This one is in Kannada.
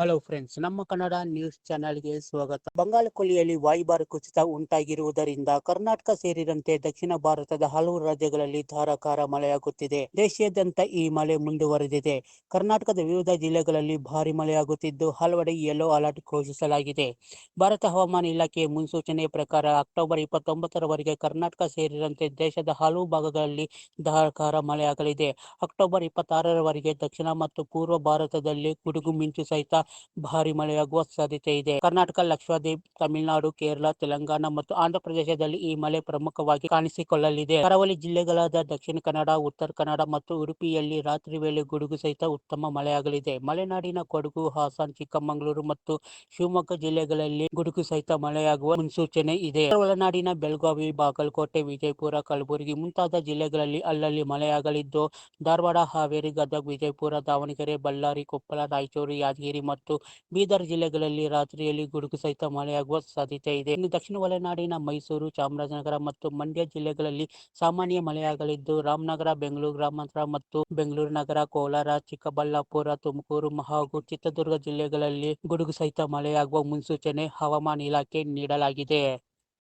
ಹಲೋ ಫ್ರೆಂಡ್ಸ್ ನಮ್ಮ ಕನ್ನಡ ನ್ಯೂಸ್ ಚಾನೆಲ್ಗೆ ಸ್ವಾಗತ. ಬಂಗಾಳ ಕೊಲ್ಲಿಯಲ್ಲಿ ವಾಯುಭಾರ ಕುಸಿತ ಉಂಟಾಗಿರುವುದರಿಂದ ಕರ್ನಾಟಕ ಸೇರಿದಂತೆ ದಕ್ಷಿಣ ಭಾರತದ ಹಲವು ರಾಜ್ಯಗಳಲ್ಲಿ ಧಾರಾಕಾರ ಮಳೆಯಾಗುತ್ತಿದೆ. ದೇಶಾದ್ಯಂತ ಈ ಮಳೆ ಮುಂದುವರೆದಿದೆ. ಕರ್ನಾಟಕದ ವಿವಿಧ ಜಿಲ್ಲೆಗಳಲ್ಲಿ ಭಾರಿ ಮಳೆಯಾಗುತ್ತಿದ್ದು ಹಲವೆಡೆ ಯೆಲ್ಲೋ ಅಲರ್ಟ್ ಘೋಷಿಸಲಾಗಿದೆ. ಭಾರತ ಹವಾಮಾನ ಇಲಾಖೆ ಮುನ್ಸೂಚನೆ ಪ್ರಕಾರ ಅಕ್ಟೋಬರ್ ಇಪ್ಪತ್ತೊಂಬತ್ತರವರೆಗೆ ಕರ್ನಾಟಕ ಸೇರಿದಂತೆ ದೇಶದ ಹಲವು ಭಾಗಗಳಲ್ಲಿ ಧಾರಾಕಾರ ಮಳೆಯಾಗಲಿದೆ. ಅಕ್ಟೋಬರ್ ಇಪ್ಪತ್ತಾರರವರೆಗೆ ದಕ್ಷಿಣ ಮತ್ತು ಪೂರ್ವ ಭಾರತದಲ್ಲಿ ಗುಡುಗು ಮಿಂಚು ಸಹಿತ ಭಾರಿ ಮಳೆಯಾಗುವ ಸಾಧ್ಯತೆ ಇದೆ. ಕರ್ನಾಟಕ, ಲಕ್ಷದ್ವೀಪ್, ತಮಿಳುನಾಡು, ಕೇರಳ, ತೆಲಂಗಾಣ ಮತ್ತು ಆಂಧ್ರ ಪ್ರದೇಶದಲ್ಲಿ ಈ ಮಳೆ ಪ್ರಮುಖವಾಗಿ ಕಾಣಿಸಿಕೊಳ್ಳಲಿದೆ. ಕರಾವಳಿ ಜಿಲ್ಲೆಗಳಾದ ದಕ್ಷಿಣ ಕನ್ನಡ, ಉತ್ತರ ಕನ್ನಡ ಮತ್ತು ಉಡುಪಿಯಲ್ಲಿ ರಾತ್ರಿ ವೇಳೆ ಗುಡುಗು ಸಹಿತ ಉತ್ತಮ ಮಳೆಯಾಗಲಿದೆ. ಮಲೆನಾಡಿನ ಕೊಡಗು, ಹಾಸನ್, ಚಿಕ್ಕಮಗಳೂರು ಮತ್ತು ಶಿವಮೊಗ್ಗ ಜಿಲ್ಲೆಗಳಲ್ಲಿ ಗುಡುಗು ಸಹಿತ ಮಳೆಯಾಗುವ ಮುನ್ಸೂಚನೆ ಇದೆ. ಒಳನಾಡಿನ ಬೆಳಗಾವಿ, ಬಾಗಲಕೋಟೆ, ವಿಜಯಪುರ, ಕಲಬುರಗಿ ಮುಂತಾದ ಜಿಲ್ಲೆಗಳಲ್ಲಿ ಅಲ್ಲಲ್ಲಿ ಮಳೆಯಾಗಲಿದ್ದು, ಧಾರವಾಡ, ಹಾವೇರಿ, ಗದಗ, ವಿಜಯಪುರ, ದಾವಣಗೆರೆ, ಬಳ್ಳಾರಿ, ಕೊಪ್ಪಳ, ರಾಯಚೂರು, ಯಾದಗಿರಿ ಮತ್ತು ಬೀದರ್ ಜಿಲ್ಲೆಗಳಲ್ಲಿ ರಾತ್ರಿಯಲ್ಲಿ ಗುಡುಗು ಸಹಿತ ಮಳೆಯಾಗುವ ಸಾಧ್ಯತೆ ಇದೆ. ಇನ್ನು ದಕ್ಷಿಣ ಒಳನಾಡಿನ ಮೈಸೂರು, ಚಾಮರಾಜನಗರ ಮತ್ತು ಮಂಡ್ಯ ಜಿಲ್ಲೆಗಳಲ್ಲಿ ಸಾಮಾನ್ಯ ಮಳೆಯಾಗಲಿದ್ದು, ರಾಮನಗರ, ಬೆಂಗಳೂರು ಗ್ರಾಮಾಂತರ ಮತ್ತು ಬೆಂಗಳೂರು ನಗರ, ಕೋಲಾರ, ಚಿಕ್ಕಬಳ್ಳಾಪುರ, ತುಮಕೂರು ಹಾಗೂ ಚಿತ್ರದುರ್ಗ ಜಿಲ್ಲೆಗಳಲ್ಲಿ ಗುಡುಗು ಸಹಿತ ಮಳೆಯಾಗುವ ಮುನ್ಸೂಚನೆ ಹವಾಮಾನ ಇಲಾಖೆ ನೀಡಲಾಗಿದೆ.